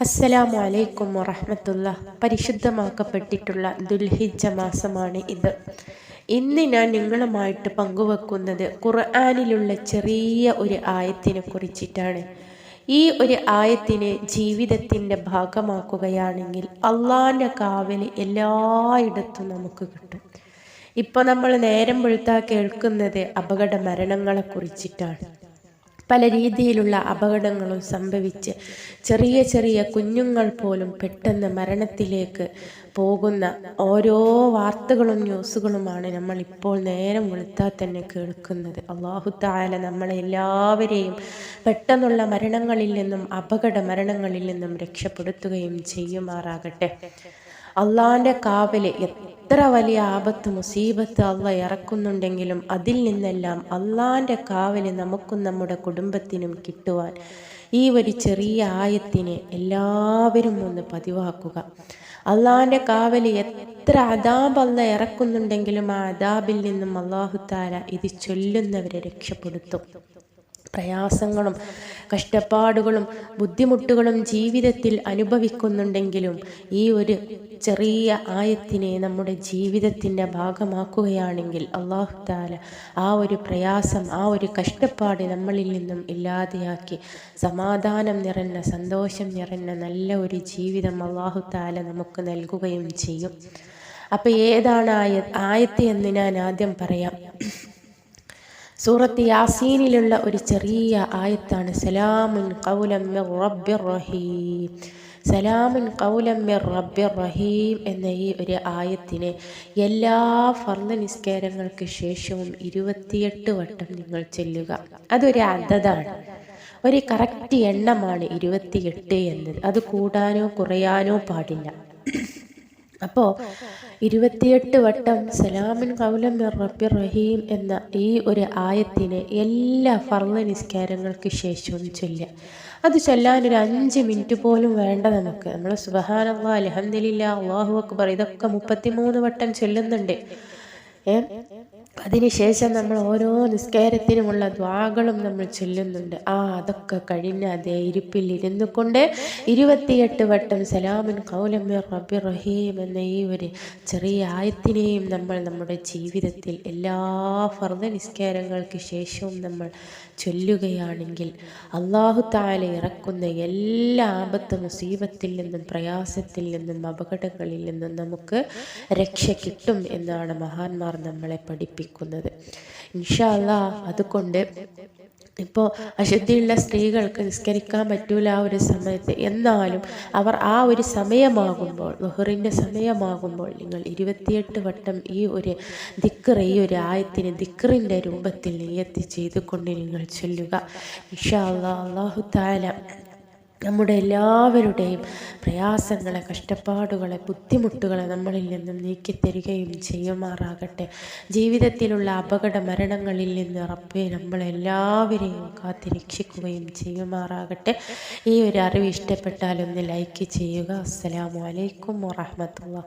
അസ്സലാമു അലൈക്കും വറഹമത്തുള്ള. പരിശുദ്ധമാക്കപ്പെട്ടിട്ടുള്ള ദുൽഹിജ മാസമാണ് ഇത്. ഇന്ന് ഞാൻ നിങ്ങളുമായിട്ട് പങ്കുവെക്കുന്നത് ഖുർആാനിലുള്ള ചെറിയ ഒരു ആയത്തിനെ കുറിച്ചിട്ടാണ്. ഈ ഒരു ആയത്തിനെ ജീവിതത്തിന്റെ ഭാഗമാക്കുകയാണെങ്കിൽ അള്ളാന്റെ കാവൽ എല്ലായിടത്തും നമുക്ക് കിട്ടും. ഇപ്പോൾ നമ്മൾ നേരം വെളുത്താ കേൾക്കുന്നത് അപകട മരണങ്ങളെ കുറിച്ചിട്ടാണ്. പല രീതിയിലുള്ള അപകടങ്ങളും സംഭവിച്ച് ചെറിയ ചെറിയ കുഞ്ഞുങ്ങൾ പോലും പെട്ടെന്ന് മരണത്തിലേക്ക് പോകുന്ന ഓരോ വാർത്തകളും ന്യൂസുകളുമാണ് നമ്മൾ ഇപ്പോൾ നേരം വെളുത്താൽ തന്നെ കേൾക്കുന്നത്. അള്ളാഹു താല നമ്മളെ എല്ലാവരെയും പെട്ടെന്നുള്ള മരണങ്ങളിൽ നിന്നും അപകട മരണങ്ങളിൽ നിന്നും രക്ഷപ്പെടുത്തുകയും ചെയ്യുമാറാകട്ടെ. അള്ളാന്റെ കാവൽ എത്ര വലിയ ആപത്ത് മുസീബത്ത് അള്ള ഇറക്കുന്നുണ്ടെങ്കിലും അതിൽ നിന്നെല്ലാം അള്ളാന്റെ കാവൽ നമുക്കും നമ്മുടെ കുടുംബത്തിനും കിട്ടുവാൻ ഈ ഒരു ചെറിയ ആയത്തിനെ എല്ലാവരും ഒന്ന് പതിവാക്കുക. അള്ളാന്റെ കാവൽ എത്ര അതാബ് അല്ല ഇറക്കുന്നുണ്ടെങ്കിലും ആ അതാബിൽ നിന്നും അള്ളാഹുത്താല ഇത് ചൊല്ലുന്നവരെ രക്ഷപ്പെടുത്തും. പ്രയാസങ്ങളും കഷ്ടപ്പാടുകളും ബുദ്ധിമുട്ടുകളും ജീവിതത്തിൽ അനുഭവിക്കുന്നുണ്ടെങ്കിലും ഈ ഒരു ചെറിയ ആയത്തിനെ നമ്മുടെ ജീവിതത്തിന്റെ ഭാഗമാക്കുകയാണെങ്കിൽ അള്ളാഹു താല ആ ഒരു പ്രയാസം ആ ഒരു കഷ്ടപ്പാട് നമ്മളിൽ നിന്നും ഇല്ലാതെയാക്കി സമാധാനം നിറഞ്ഞ സന്തോഷം നിറഞ്ഞ നല്ല ഒരു ജീവിതം അള്ളാഹു താല നമുക്ക് നൽകുകയും ചെയ്യും. അപ്പം ഏതാണ് ആയ ആയത്ത് എന്ന് ഞാൻ ആദ്യം പറയാം. സൂറത്ത് യാസീനിലുള്ള ഒരു ചെറിയ ആയത്താണ് സലാമുൻ കൗലം റബ്ബിർ റഹീം. സലാമുൻ കൗലം റബ്ബിർ റഹീം എന്ന ഈ ഒരു ആയത്തിനെ എല്ലാ ഫർദ നിസ്കാരങ്ങൾക്ക് ശേഷവും ഇരുപത്തിയെട്ട് വട്ടം നിങ്ങൾ ചെല്ലുക. അതൊരു അതതാണ്. ഒരു കറക്റ്റ് എണ്ണമാണ് ഇരുപത്തിയെട്ട് എന്നത്. അത് കൂടാനോ കുറയാനോ പാടില്ല. അപ്പോൾ ഇരുപത്തിയെട്ട് വട്ടം സലാമിൻ കൗലം റബ്ബി റഹീം എന്ന ഈ ഒരു ആയത്തിനെ എല്ലാ ഫർദ നിസ്കാരങ്ങൾക്ക് ശേഷവും ചൊല്ലുക. അത് ചൊല്ലാൻ ഒരു അഞ്ച് മിനിറ്റ് പോലും വേണ്ട നമുക്ക്. നമ്മൾ സുബഹാനല്ലാ അലഹദില്ല അള്ളാഹു അക്ബർ ഇതൊക്കെ മുപ്പത്തിമൂന്ന് വട്ടം ചൊല്ലുന്നുണ്ട്. അതിനുശേഷം നമ്മൾ ഓരോ നിസ്കാരത്തിനുമുള്ള ദ്വാകളും നമ്മൾ ചൊല്ലുന്നുണ്ട്. ആ അതൊക്കെ കഴിഞ്ഞ അതേ ഇരിപ്പിൽ ഇരുന്നു കൊണ്ട് ഇരുപത്തിയെട്ട് വട്ടം സലാമിൻ കൗലമ്യ റബ്ബി റഹീം എന്ന ഈ ഒരു ചെറിയ ആയത്തിനെയും നമ്മൾ നമ്മുടെ ജീവിതത്തിൽ എല്ലാ ഫർദ നിസ്കാരങ്ങൾക്ക് ശേഷവും നമ്മൾ ചൊല്ലുകയാണെങ്കിൽ അള്ളാഹു താല ഇറക്കുന്ന എല്ലാ ആപത്ത് മുസീബത്തിൽ നിന്നും പ്രയാസത്തിൽ നിന്നും അപകടങ്ങളിൽ നിന്നും നമുക്ക് രക്ഷ കിട്ടും എന്നാണ് മഹാന്മാർ നമ്മളെ പഠിപ്പിക്കുന്നത്. ഇൻഷാല്ല അതുകൊണ്ട് ഇപ്പോൾ അശുദ്ധിയുള്ള സ്ത്രീകൾക്ക് നിസ്കരിക്കാൻ പറ്റൂല ആ ഒരു സമയത്ത്. എന്നാലും അവർ ആ ഒരു സമയമാകുമ്പോൾ ലൊഹറിന്റെ സമയമാകുമ്പോൾ നിങ്ങൾ ഇരുപത്തിയെട്ട് വട്ടം ഈ ഒരു ദിക്കർ ഈ ഒരു ആയത്തിന് ദിക്കറിന്റെ രൂപത്തിൽ നെയ്യത്തി ചെയ്തുകൊണ്ട് നിങ്ങൾ ചൊല്ലുക. ഇഷാ അള്ളാഹു താല നമ്മുടെ എല്ലാവരുടെയും പ്രയാസങ്ങളെ കഷ്ടപ്പാടുകളെ ബുദ്ധിമുട്ടുകളെ നമ്മളിൽ നിന്നും നീക്കിത്തരികയും ചെയ്യുമാറാകട്ടെ. ജീവിതത്തിലുള്ള അപകട മരണങ്ങളിൽ നിന്ന് റബ്ബെ നമ്മളെല്ലാവരെയും കാത്തിരക്ഷിക്കുകയും ചെയ്യുമാറാകട്ടെ. ഈ ഒരു അറിവ് ഇഷ്ടപ്പെട്ടാലൊന്ന് ലൈക്ക് ചെയ്യുക. അസ്സലാമു അലൈക്കും വറഹമത്തുള്ള